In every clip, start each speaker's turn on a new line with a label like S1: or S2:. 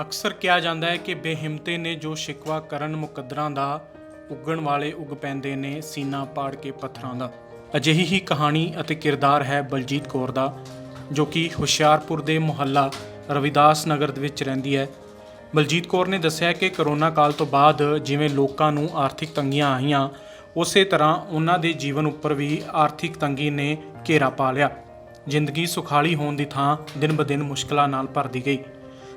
S1: ਅਕਸਰ ਕਿਹਾ ਜਾਂਦਾ ਹੈ ਕਿ ਬੇਹਿੰਮਤੇ ਨੇ ਜੋ ਸ਼ਿਕਵਾ ਕਰਨ ਮੁਕੱਦਰਾਂ ਦਾ ਉੱਗਣ ਵਾਲੇ ਉੱਗ ਪੈਂਦੇ ਨੇ, ਸੀਨਾ ਪਾੜ ਕੇ ਪੱਥਰਾਂ ਦਾ। ਅਜਿਹੀ ਹੀ ਕਹਾਣੀ ਅਤੇ ਕਿਰਦਾਰ ਹੈ ਬਲਜੀਤ ਕੌਰ ਦਾ, ਜੋ ਕਿ ਹੁਸ਼ਿਆਰਪੁਰ ਦੇ ਮੁਹੱਲਾ ਰਵਿਦਾਸ ਨਗਰ ਦੇ ਵਿੱਚ ਰਹਿੰਦੀ ਹੈ। ਬਲਜੀਤ ਕੌਰ ਨੇ ਦੱਸਿਆ ਕਿ ਕਰੋਨਾ ਕਾਲ ਤੋਂ ਬਾਅਦ ਜਿਵੇਂ ਲੋਕਾਂ ਨੂੰ ਆਰਥਿਕ ਤੰਗੀਆਂ ਆਈਆਂ, ਉਸੇ ਤਰ੍ਹਾਂ ਉਹਨਾਂ ਦੇ ਜੀਵਨ ਉੱਪਰ ਵੀ ਆਰਥਿਕ ਤੰਗੀ ਨੇ ਘੇਰਾ ਪਾ ਲਿਆ। ਜ਼ਿੰਦਗੀ ਸੁਖਾਲੀ ਹੋਣ ਦੀ ਥਾਂ ਦਿਨ-ਬਦਿਨ ਮੁਸ਼ਕਲਾਂ ਨਾਲ ਭਰਦੀ ਗਈ।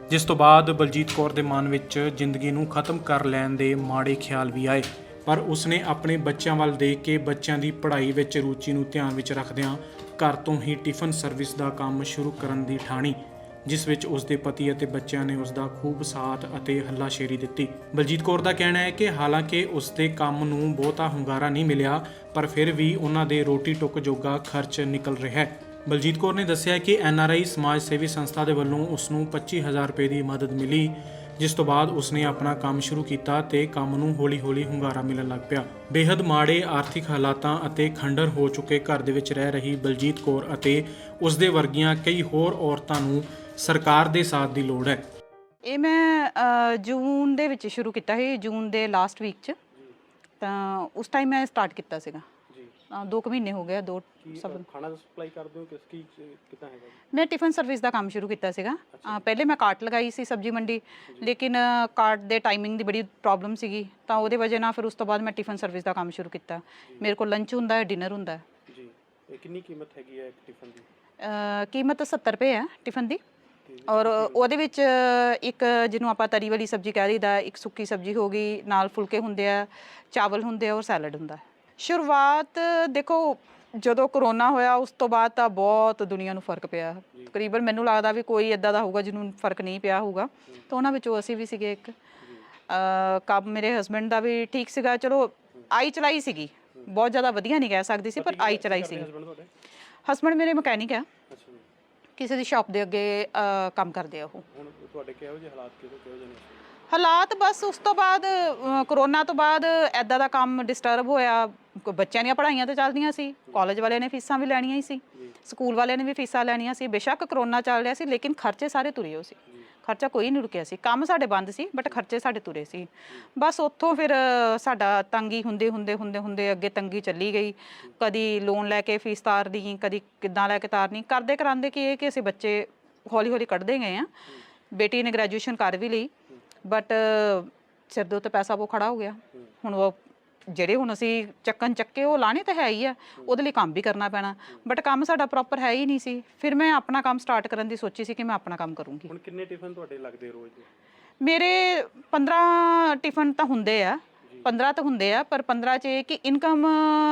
S1: ਜਿਸ ਤੋਂ ਬਾਅਦ ਬਲਜੀਤ ਕੌਰ ਦੇ ਮਨ ਵਿੱਚ ਜ਼ਿੰਦਗੀ ਨੂੰ ਖਤਮ ਕਰ ਲੈਣ ਦੇ ਮਾੜੇ ਖਿਆਲ ਵੀ ਆਏ। ਪਰ ਉਸਨੇ ਆਪਣੇ ਬੱਚਿਆਂ ਵੱਲ ਦੇਖ ਕੇ ਬੱਚਿਆਂ ਦੀ ਪੜ੍ਹਾਈ ਵਿੱਚ ਰੁਚੀ ਨੂੰ ਧਿਆਨ ਵਿੱਚ ਰੱਖਦਿਆਂ ਘਰ ਤੋਂ ਹੀ ਟਿਫਨ ਸਰਵਿਸ ਦਾ ਕੰਮ ਸ਼ੁਰੂ ਕਰਨ ਦੀ ਠਾਣੀ, ਜਿਸ ਵਿੱਚ ਉਸ ਦੇ ਪਤੀ ਅਤੇ ਬੱਚਿਆਂ ਨੇ ਉਸ ਦਾ ਖੂਬ ਸਾਥ ਅਤੇ ਹੱਲਾਸ਼ੇਰੀ ਦਿੱਤੀ। ਬਲਜੀਤ ਕੌਰ ਦਾ ਕਹਿਣਾ ਹੈ ਕਿ ਹਾਲਾਂਕਿ ਉਸ ਦੇ ਕੰਮ ਨੂੰ ਬਹੁਤਾ ਹੁੰਗਾਰਾ ਨਹੀਂ ਮਿਲਿਆ, ਪਰ ਫਿਰ ਵੀ ਉਹਨਾਂ ਦੇ ਰੋਟੀ ਟੁੱਕ ਜੋਗਾ ਖਰਚ ਨਿਕਲ ਰਿਹਾ ਹੈ। ਬਲਜੀਤ ਕੌਰ ਨੇ ਦੱਸਿਆ ਕਿ ਐਨਆਰਆਈ ਸਮਾਜ ਸੇਵੀ ਸੰਸਥਾ ਦੇ ਵੱਲੋਂ ਉਸ ਨੂੰ 25000 ਰੁਪਏ ਦੀ ਮਦਦ ਮਿਲੀ ਜਿਸ ਤੋਂ ਬਾਅਦ ਉਸਨੇ ਆਪਣਾ ਕੰਮ ਸ਼ੁਰੂ ਕੀਤਾ ਤੇ ਕੰਮ ਨੂੰ ਹੌਲੀ-ਹੌਲੀ ਹੁੰਗਾਰਾ ਮਿਲਣ ਲੱਗ ਪਿਆ। ਬੇहद ਮਾੜੇ ਆਰਥਿਕ ਹਾਲਾਤਾਂ ਅਤੇ ਖੰਡਰ ਹੋ ਚੁੱਕੇ ਘਰ ਦੇ ਵਿੱਚ ਰਹਿ ਰਹੀ ਬਲਜੀਤ ਕੌਰ ਅਤੇ ਉਸ ਦੇ ਵਰਗੀਆਂ ਕਈ ਹੋਰ ਔਰਤਾਂ ਨੂੰ ਸਰਕਾਰ ਦੇ ਸਾਥ ਦੀ ਲੋੜ ਹੈ।
S2: ਇਹ ਮੈਂ ਅ, ਜੂਨ ਦੇ ਵਿੱਚ ਸ਼ੁਰੂ ਕੀਤਾ ਸੀ ਜੂਨ ਦੇ ਲਾਸਟ ਵੀਕ ਚ। ਤਾਂ ਉਸ ਟਾਈਮ ਮੈਂ ਸਟਾਰਟ ਕੀਤਾ ਸੀਗਾ।
S1: ਜੀ
S2: ਦੋ ਕੁ ਮਹੀਨੇ ਹੋ ਗਏ ਆ, ਦੋ ਸਭ
S1: ਖਾਣਾ ਸਪਲਾਈ ਕਰਦੇ ਹੋ ਕਿਸ ਕੀ ਕਿਤਾ ਹੈਗਾ
S2: ਮੈਂ ਟਿਫਨ ਸਰਵਿਸ ਦਾ ਕੰਮ ਸ਼ੁਰੂ ਕੀਤਾ ਸੀਗਾ। ਅ, ਪਹਿਲੇ ਮੈਂ ਕਾਰਟ ਲਗਾਈ ਸੀ ਸਬਜੀ ਮੰਡੀ ਲੇਕਿਨ ਕਾਰਟ ਦੇ ਟਾਈਮਿੰਗ ਦੀ ਬੜੀ ਪ੍ਰੋਬਲਮ ਸੀਗੀ। ਤਾਂ ਉਹਦੇ ਵਜ੍ਹਾ ਨਾਲ ਫਿਰ ਉਸ ਤੋਂ ਬਾਅਦ ਮੈਂ ਟਿਫਨ ਸਰਵਿਸ ਦਾ ਕੰਮ ਸ਼ੁਰੂ ਕੀਤਾ। ਮੇਰੇ ਕੋਲ ਲੰਚ ਹੁੰਦਾ ਹੈ ਡਿਨਰ ਹੁੰਦਾ ਹੈ।
S1: ਜੀ। ਇਹ ਕਿੰਨੀ ਕੀਮਤ ਹੈਗੀ ਹੈ ਇੱਕ ਟਿਫਨ ਦੀ?
S2: ਅ, ਕੀਮਤ 70 ਰੁਪਏ ਹੈ ਟਿਫਨ ਦੀ। ਔਰ ਉਹਦੇ ਵਿੱਚ ਇੱਕ ਜਿਹਨੂੰ ਆਪਾਂ ਤਰੀ ਵਾਲੀ ਸਬਜ਼ੀ ਕਹਿ ਦਈਦਾ ਇੱਕ ਸੁੱਕੀ ਸਬਜ਼ੀ ਹੋ ਗਈ ਨਾਲ ਫੁਲਕੇ ਹੁੰਦੇ ਆ ਚਾਵਲ ਹੁੰਦੇ ਆ ਔਰ ਸੈਲਡ ਹੁੰਦਾ ਹੈ। ਸ਼ੁਰੂਆਤ ਦੇਖੋ ਜਦੋਂ ਕਰੋਨਾ ਹੋਇਆ ਉਸ ਤੋਂ ਬਾਅਦ ਤਾਂ ਬਹੁਤ ਦੁਨੀਆ ਨੂੰ ਫ਼ਰਕ ਪਿਆ। ਤਕਰੀਬਨ ਮੈਨੂੰ ਲੱਗਦਾ ਵੀ ਕੋਈ ਇਦਾਂ ਦਾ ਹੋਊਗਾ ਜਿਹਨੂੰ ਫ਼ਰਕ ਨਹੀਂ ਪਿਆ ਹੋਊਗਾ। ਤਾਂ ਉਹਨਾਂ ਵਿੱਚੋਂ ਅਸੀਂ ਵੀ ਸੀਗੇ ਇੱਕ। ਕੰਮ ਮੇਰੇ ਹਸਬੰਡ ਦਾ ਵੀ ਠੀਕ ਸੀਗਾ। ਚਲੋ ਆਈ ਚਲਾਈ ਸੀਗੀ। ਬਹੁਤ ਜ਼ਿਆਦਾ ਵਧੀਆ ਨਹੀਂ ਕਹਿ ਸਕਦੀ ਸੀ ਪਰ ਆਈ ਚਲਾਈ ਸੀਗੀ।
S1: ਹਸਬੰਡ
S2: ਮੇਰੇ ਮਕੈਨਿਕ ਆ। ਕਿਸੇ ਦੀ ਸ਼ਾਪ ਦੇ ਅੱਗੇ ਕੰਮ ਕਰਦੇ ਆ ਉਹ।
S1: ਹੁਣ ਤੁਹਾਡੇ ਕਿਹੋ ਜਿਹੇ ਹਾਲਾਤ ਕਿਹੋ ਜਿਹੇ ਨੇ?
S2: ਹਾਲਾਤ ਬਸ ਉਸ ਤੋਂ ਬਾਅਦ ਅ, ਕਰੋਨਾ ਤੋਂ ਬਾਅਦ ਐਦਾਂ ਦਾ ਕੰਮ ਡਿਸਟਰਬ ਹੋਇਆ। ਕ- ਬੱਚਿਆਂ ਦੀਆਂ ਪੜ੍ਹਾਈਆਂ ਤਾਂ ਚੱਲਦੀਆਂ ਸੀ ਕਾਲਜ ਵਾਲਿਆਂ ਨੇ ਫੀਸਾਂ ਵੀ ਲੈਣੀਆਂ ਹੀ ਸੀ ਸਕੂਲ ਵਾਲਿਆਂ ਨੇ ਵੀ ਫੀਸਾਂ ਲੈਣੀਆਂ ਸੀ ਬੇਸ਼ੱਕ ਕਰੋਨਾ ਚੱਲ ਰਿਹਾ ਸੀ ਲੇਕਿਨ ਖਰਚੇ ਸਾਰੇ ਤੁਰੇ ਹੋ ਸੀ। ਖਰਚਾ ਕੋਈ ਨਹੀਂ ਰੁਕਿਆ ਸੀ ਕੰਮ ਸਾਡੇ ਬੰਦ ਸੀ ਬਟ ਖਰਚੇ ਸਾਡੇ ਤੁਰੇ ਸੀ। ਬਸ ਉੱਥੋਂ ਫਿਰ ਅ, ਸਾਡਾ ਤੰਗੀ ਹੁੰਦੇ ਹੁੰਦੇ ਹੁੰਦੇ ਹੁੰਦੇ ਅੱਗੇ ਤੰਗੀ ਚੱਲੀ ਗਈ। ਕਦੀ ਲੋਨ ਲੈ ਕੇ ਫੀਸ ਤਾਰਨੀ ਕਦੀ ਕਿੱਦਾਂ ਲੈ ਕੇ ਤਾਰਨੀ। ਕਰਦੇ ਕਰਾਂਦੇ ਕੀ ਇਹ ਕਿ ਅਸੀਂ ਬੱਚੇ ਹੌਲੀ ਹੌਲੀ ਕੱਢਦੇ ਗਏ ਆ ਬੇਟੀ ਨੇ ਗ੍ਰੈਜੂਏਸ਼ਨ ਕਰ ਵੀ ਲਈ। ਬਟ ਸਿਰ ਦੇ ਉੱਤੇ ਪੈਸਾ ਉਹ ਖੜਾ ਹੋ ਗਿਆ। ਹੁਣ ਉਹ ਜਿਹੜੇ ਹੁਣ ਅਸੀਂ ਚੱਕਨ ਚੱਕੇ ਉਹ ਲਾਣੇ ਤਾਂ ਹੈ ਹੀ ਆ। ਉਹਦੇ ਲਈ ਕੰਮ ਵੀ ਕਰਨਾ ਪੈਣਾ। ਬਟ ਕੰਮ ਸਾਡਾ ਪ੍ਰੋਪਰ ਹੈ ਹੀ ਨਹੀਂ ਸੀ। ਫਿਰ ਮੈਂ ਆਪਣਾ ਕੰਮ ਸਟਾਰਟ ਕਰਨ ਦੀ ਸੋਚੀ ਸੀ ਕਿ ਮੈਂ ਆਪਣਾ ਕੰਮ ਕਰੂੰਗੀ।
S1: ਹੁਣ ਕਿੰਨੇ ਟਿਫਨ ਤੁਹਾਡੇ ਲੱਗਦੇ ਰੋਜ਼ ਦੇ?
S2: ਮੇਰੇ 15 ਟਿਫਨ ਤਾਂ ਹੁੰਦੇ ਆ। 15 ਤਾਂ ਹੁੰਦੇ ਆ ਪਰ 15 ਚ ਇਹ ਕਿ ਇਨਕਮ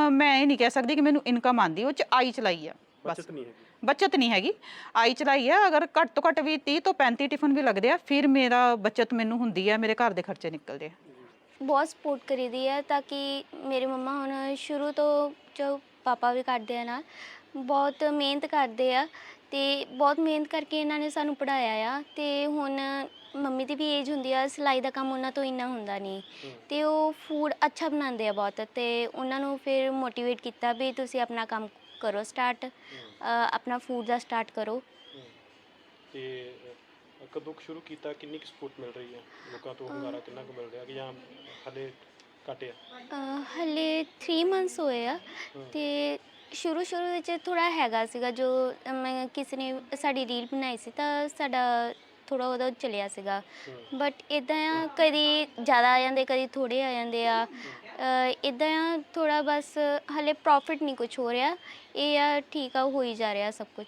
S2: ਮੈਂ ਇਹ ਨਹੀਂ ਕਹਿ ਸਕਦੀ ਕਿ ਮੈਨੂੰ ਇਨਕਮ ਆਂਦੀ ਉਹ ਚ ਆਈ ਚਲਾਈ ਆ। ਬਸ।
S1: ਬਚਤ ਨਹੀਂ ਹੈਗੀ।
S2: ਬਚਤ ਨਹੀਂ ਹੈਗੀ। ਆਈ ਚਲਾਈ ਆ, ਅਗਰ ਘੱਟ ਤੋਂ ਘੱਟ ਵੀ 30 ਤੋਂ 35 ਟਿਫਨ ਵੀ ਲੱਗਦੇ ਆ, ਫਿਰ ਮੇਰਾ ਬਚਤ ਮੈਨੂੰ ਹੁੰਦੀ ਆ, ਮੇਰੇ ਘਰ ਦੇ ਖਰਚੇ ਨਿਕਲਦੇ ਆ।
S3: ਬਹੁਤ ਸਪੋਰਟ ਕਰੀਦੀ ਹੈ ਤਾਂ ਕਿ ਮੇਰੇ ਮੰਮਾ ਹੁਣ ਸ਼ੁਰੂ ਤੋਂ ਜੋ ਪਾਪਾ ਵੀ ਕਰਦੇ ਆ ਨਾਲ, ਬਹੁਤ ਮਿਹਨਤ ਕਰਦੇ ਆ ਤੇ ਬਹੁਤ ਮਿਹਨਤ ਕਰਕੇ ਇਹਨਾਂ ਨੇ ਸਾਨੂੰ ਪੜਾਇਆ ਆ ਤੇ ਹੁਣ ਮੰਮੀ ਦੀ ਵੀ ਏਜ ਹੁੰਦੀ ਆ, ਸਿਲਾਈ ਦਾ ਕੰਮ ਉਹਨਾਂ ਤੋਂ ਇੰਨਾ ਹੁੰਦਾ ਨਹੀਂ। ਤੇ ਉਹ ਫੂਡ ਅੱਛਾ ਬਣਾਉਂਦੇ ਆ ਬਹੁਤ ਤੇ ਉਹਨਾਂ ਨੂੰ ਫਿਰ ਮੋਟੀਵੇਟ ਕੀਤਾ ਵੀ ਤੁਸੀਂ ਆਪਣਾ ਕੰਮ ਕਰੋ ਸਟਾਰਟ ਆਪਣਾ ਫੂਡ ਦਾ ਸਟਾਰਟ ਕਰੋ।
S1: ਤੇ ਅ, ਕਦੋਂ ਕੁ ਸ਼ੁਰੂ ਕੀਤਾ ਕਿੰਨੀ ਕੁ ਸਪੋਰਟ ਮਿਲ ਰਹੀ ਹੈ? ਲੋਕਾਂ ਤੋਂ ਹੁੰਗਾਰਾ ਕਿੰਨਾ ਕੁ ਮਿਲ ਰਿਹਾ ਕਿ ਜਾਂ ਹਲੇ ਘਟਿਆ
S3: ਅਹ ਹਲੇ 3 ਮੰਥਸ ਹੋਏ ਆ। ਤੇ ਸ਼ੁਰੂ ਸ਼ੁਰੂ ਵਿੱਚ ਥੋੜਾ ਹੈਗਾ ਸੀਗਾ ਜੋ ਮੈਂ ਕਿਸੇ ਨੇ ਸਾਡੀ ਰੀਲ ਬਣਾਈ ਸੀ ਤਾਂ ਸਾਡਾ ਥੋੜਾ ਉਹਦਾ ਚੱਲਿਆ ਸੀਗਾ। ਬਟ ਇਦਾਂ ਆ ਕਦੀ ਜ਼ਿਆਦਾ ਆ ਜਾਂਦੇ ਕਦੀ ਥੋੜੇ ਆ ਜਾਂਦੇ ਆ। ਇਦਾਂ ਆ ਥੋੜਾ ਬਸ ਹਲੇ ਪ੍ਰੋਫਿਟ ਨਹੀਂ ਕੁਝ ਹੋ ਰਿਹਾ, ਇਹ ਆ, ਠੀਕ ਆ, ਹੋ ਹੀ ਜਾ ਰਿਹਾ ਸਭ ਕੁਝ